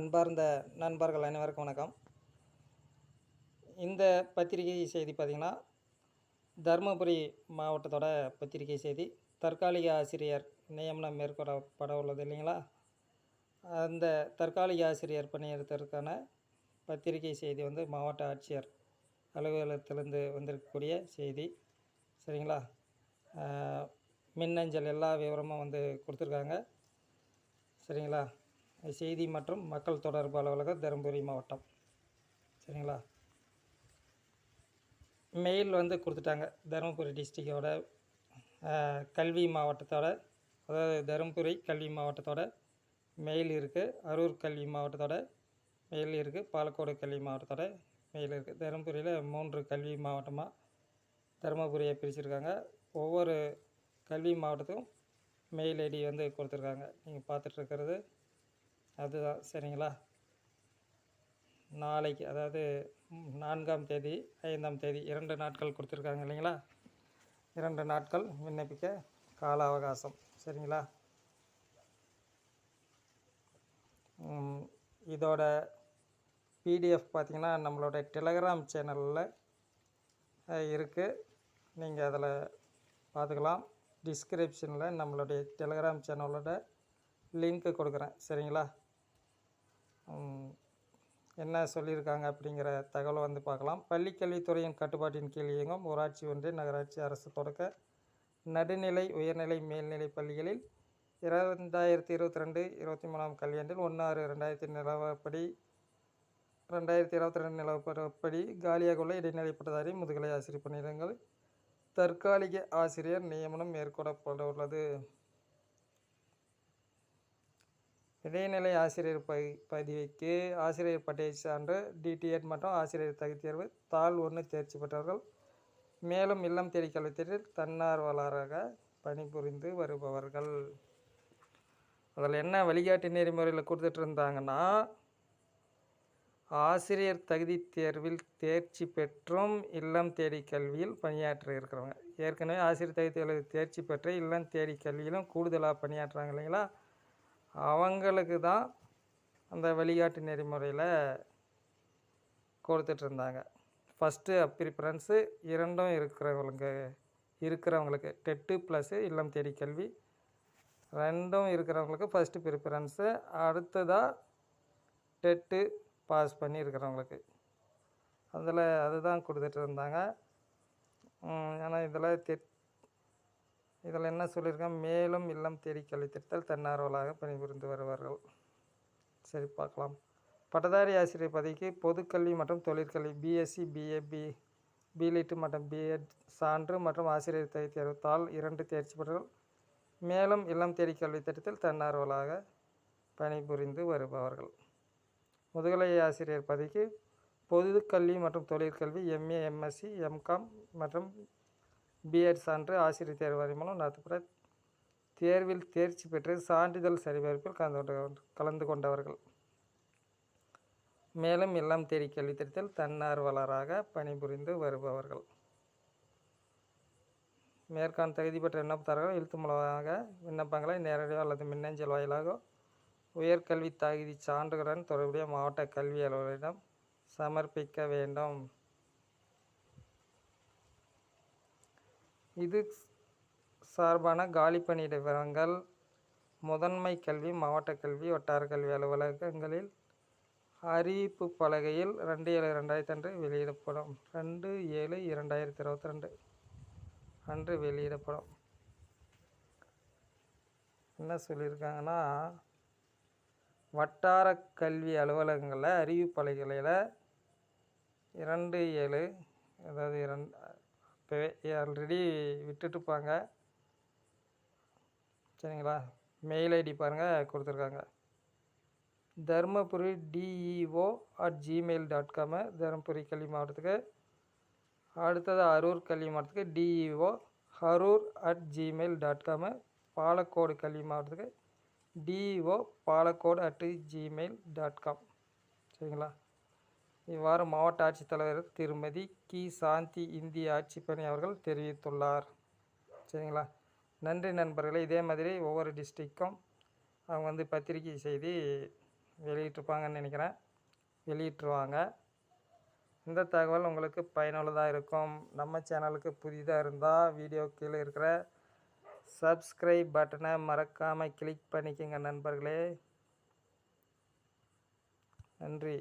அன்பார்ந்த நண்பர்கள் அனைவருக்கும் வணக்கம். இந்த பத்திரிகை செய்தி பார்த்திங்கன்னா தருமபுரி மாவட்டத்தோட பத்திரிகை செய்தி. தற்காலிக ஆசிரியர் நியமனம் மேற்கொள்ளப்பட உள்ளது இல்லைங்களா? அந்த தற்காலிக ஆசிரியர் பணியிடத்திற்கான பத்திரிகை செய்தி வந்து மாவட்ட ஆட்சியர் அலுவலகத்திலேருந்து வந்திருக்கக்கூடிய செய்தி. சரிங்களா? மின்னஞ்சல் எல்லா விவரமும் வந்து கொடுத்துருக்காங்க. சரிங்களா? செய்தி மற்றும் மக்கள் தொடர்பு அலுவலகம் தருமபுரி மாவட்டம். சரிங்களா? மெயில் வந்து கொடுத்துட்டாங்க. தருமபுரி டிஸ்ட்ரிக்டோட கல்வி மாவட்டத்தோட அதாவது தருமபுரி கல்வி மாவட்டத்தோட மெயில் இருக்குது அரூர் கல்வி மாவட்டத்தோட மெயில் இருக்குது பாலக்கோடு கல்வி மாவட்டத்தோட மெயில் இருக்குது தருமபுரியில் மூன்று கல்வி மாவட்டமாக தருமபுரியை பிரிச்சுருக்காங்க. ஒவ்வொரு கல்வி மாவட்டத்துக்கும் மெயில் ஐடி வந்து கொடுத்துருக்காங்க. நீங்கள் பார்த்துட்ருக்கிறது அதுதான் சரிங்களா? நாளைக்கு அதாவது நான்காம் தேதி ஐந்தாம் தேதி இரண்டு நாட்கள் கொடுத்துருக்காங்க இல்லைங்களா? இரண்டு நாட்கள் விண்ணப்பிக்க கால அவகாசம் சரிங்களா? இதோட பிடிஎஃப் பார்த்தீங்கன்னா நம்மளோட டெலகிராம் சேனலில் இருக்குது நீங்கள் அதில் பார்த்துக்கலாம். டிஸ்கிரிப்ஷனில் நம்மளுடைய டெலகிராம் சேனலோட லிங்க்கு கொடுக்குறேன் சரிங்களா? என்ன சொல்லியிருக்காங்க அப்படிங்கிற தகவலை வந்து பார்க்கலாம். பள்ளிக்கல்வித்துறையின் கட்டுப்பாட்டின் கீழ் இயங்கும் ஊராட்சி ஒன்றிய நகராட்சி அரசு தொடக்க நடுநிலை உயர்நிலை மேல்நிலை பள்ளிகளில் இரண்டாயிரத்தி இருபத்தி ரெண்டு இருபத்தி மூணாம் கல்வியாண்டில் ஒன்று ஆறு ரெண்டாயிரத்தி நிலவரப்படி ரெண்டாயிரத்தி இருபத்தி ரெண்டு நிலவரப்படி காலியாக உள்ள இடைநிலை பட்டதாரி முதுகலை ஆசிரியர் பணியிடங்கள் தற்காலிக ஆசிரியர் நியமனம் மேற்கொள்ளப்பட உள்ளது இடைநிலை ஆசிரியர் பதி பதிவுக்கு ஆசிரியர் பட்டய சான்று டிடிஎட் மற்றும் ஆசிரியர் தகுதி தேர்வு தாள் ஒன்று தேர்ச்சி பெற்றவர்கள். மேலும் இல்லம் தேடி கல்வித்துறையில் தன்னார்வலராக பணிபுரிந்து வருபவர்கள். அதில் என்ன வழிகாட்டு நெறிமுறையில் கொடுத்துட்டு இருந்தாங்கன்னா ஆசிரியர் தகுதி தேர்வில் தேர்ச்சி பெற்றும் இல்லம் தேடி கல்வியில் பணியாற்ற இருக்கிறவங்க. ஏற்கனவே ஆசிரியர் தகுதி தேர்வில் தேர்ச்சி பெற்று இல்லம் தேடி கல்வியிலும் கூடுதலாக பணியாற்றுறாங்க இல்லைங்களா? அவங்களுக்கு தான் அந்த வழிகாட்டு நெறிமுறையில் கொடுத்துட்ருந்தாங்க. ஃபஸ்ட்டு ப்ரிஃபரன்ஸு இரண்டும் இருக்கிறவங்களுக்கு இருக்கிறவங்களுக்கு டெட்டு ப்ளஸ்ஸு இல்லம் தேடி கல்வி ரெண்டும் இருக்கிறவங்களுக்கு ஃபஸ்ட்டு ப்ரிஃபரன்ஸு அடுத்ததாக டெட்டு பாஸ் பண்ணி இருக்கிறவங்களுக்கு. அதில் அதுதான் கொடுத்துட்டு இருந்தாங்க ஆனால் ஏன்னா இதில் தெ இதில் என்ன சொல்லியிருக்கேன் மேலும் இல்லம் தேடி கல்வி திட்டத்தில் தன்னார்வலாக பணிபுரிந்து வருவார்கள். சரி பார்க்கலாம். பட்டதாரி ஆசிரியர் பதவிக்கு பொதுக்கல்வி மற்றும் தொழிற்கல்வி பிஎஸ்சி பிஏ பி பிலிட் மற்றும் பிஎட் சான்று மற்றும் ஆசிரியர் தகுதி தேர்வதால் இரண்டு தேர்ச்சி பெற்றவர்கள் மேலும் இல்லம் தேடி கல்வி திட்டத்தில் தன்னார்வலாக பணிபுரிந்து வருபவர்கள். முதுகலை ஆசிரியர் பதவிக்கு பொதுக்கல்வி மற்றும் தொழிற்கல்வி எம்ஏ எம்எஸ்சி எம்காம் மற்றும் பிஎட் சான்று ஆசிரியர் தேர்வு வரி மூலம் நடத்தப்பட தேர்வில் தேர்ச்சி பெற்று சான்றிதழ் சரிபார்ப்பில் கலந்து கொண்ட கலந்து கொண்டவர்கள். மேலும் இல்லம் தேடி கல்வி திட்டத்தில் தன்னார்வலராக பணிபுரிந்து வருபவர்கள். மேற்கான் தகுதி பெற்ற விண்ணப்பதாரர்கள் எழுத்து மூலமாக விண்ணப்பங்களை நேரடியாக அல்லது மின்னஞ்சல் வாயிலாக உயர்கல்வி தகுதி சான்றுகளுடன் தொடர்புடைய மாவட்ட கல்வி அலுவலரிடம் சமர்ப்பிக்க வேண்டும். இது சார்பான காலி பணியிட விவரங்கள் முதன்மை கல்வி மாவட்ட கல்வி வட்டார கல்வி அலுவலகங்களில் அறிவிப்பு பலகையில் ரெண்டு ஏழு ரெண்டாயிரத்தி அன்று வெளியிடப்படும். ரெண்டு ஏழு இரண்டாயிரத்தி இருபத்தி ரெண்டு அன்று வெளியிடப்படும். என்ன சொல்லியிருக்காங்கன்னா வட்டார கல்வி அலுவலகங்களில் அறிவிப்பலைகளில் இரண்டு ஏழு அதாவது இரண்டு இப்போவே ஆல்ரெடி விட்டுட்டுப்பாங்க. சரிங்களா? மெயில் ஐடி பாருங்கள் கொடுத்துருக்காங்க. Dharmapuri DEO at Gmail dot com Dharmapuri கல்வி மாவட்டத்துக்கு. அடுத்தது அரூர் கல்வி மாவட்டத்துக்கு DEO Arur at Gmail dot com Palacode கல்வி மாவட்டத்துக்கு DEO Palacode at Gmail dot com சரிங்களா? இவ்வாறு மாவட்ட ஆட்சித்தலைவர் திருமதி கி. சாந்தி இந்திய ஆட்சிப்பணி அவர்கள் தெரிவித்துள்ளார். சரிங்களா? நன்றி நண்பர்களே. இதே மாதிரி ஒவ்வொரு டிஸ்ட்ரிக்கும் அவங்க வந்து பத்திரிகை செய்தி வெளியிட்டிருப்பாங்கன்னு நினைக்கிறேன். வெளியிட்டுருவாங்க. இந்த தகவல் உங்களுக்கு பயனுள்ளதாக இருக்கும். நம்ம சேனலுக்கு புதிதாக இருந்தால் வீடியோ கீழே இருக்கிற சப்ஸ்கிரைப் பட்டனை மறக்காமல் கிளிக் பண்ணிக்கோங்க நண்பர்களே. நன்றி.